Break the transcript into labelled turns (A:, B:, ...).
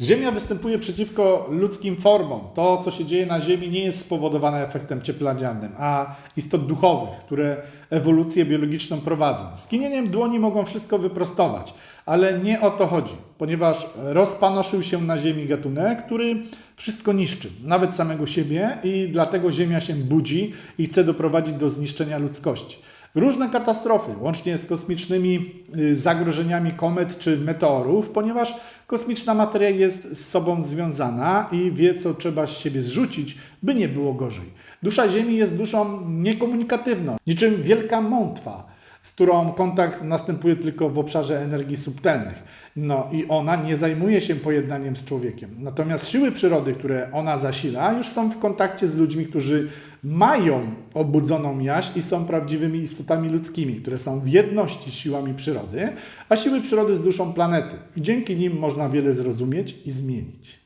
A: Ziemia występuje przeciwko ludzkim formom. To, co się dzieje na Ziemi, nie jest spowodowane efektem cieplarnianym, a istot duchowych, które ewolucję biologiczną prowadzą. Skinieniem dłoni mogą wszystko wyprostować, ale nie o to chodzi, ponieważ rozpanoszył się na Ziemi gatunek, który wszystko niszczy, nawet samego siebie, i dlatego Ziemia się budzi i chce doprowadzić do zniszczenia ludzkości. Różne katastrofy, łącznie z kosmicznymi y, zagrożeniami komet czy meteorów, ponieważ kosmiczna materia jest z sobą związana i wie, co trzeba z siebie zrzucić, by nie było gorzej. Dusza Ziemi jest duszą niekomunikatywną, niczym wielka mątwa z którą kontakt następuje tylko w obszarze energii subtelnych. No i ona nie zajmuje się pojednaniem z człowiekiem. Natomiast siły przyrody, które ona zasila, już są w kontakcie z ludźmi, którzy mają obudzoną jaźń i są prawdziwymi istotami ludzkimi, które są w jedności z siłami przyrody, a siły przyrody z duszą planety. I dzięki nim można wiele zrozumieć i zmienić.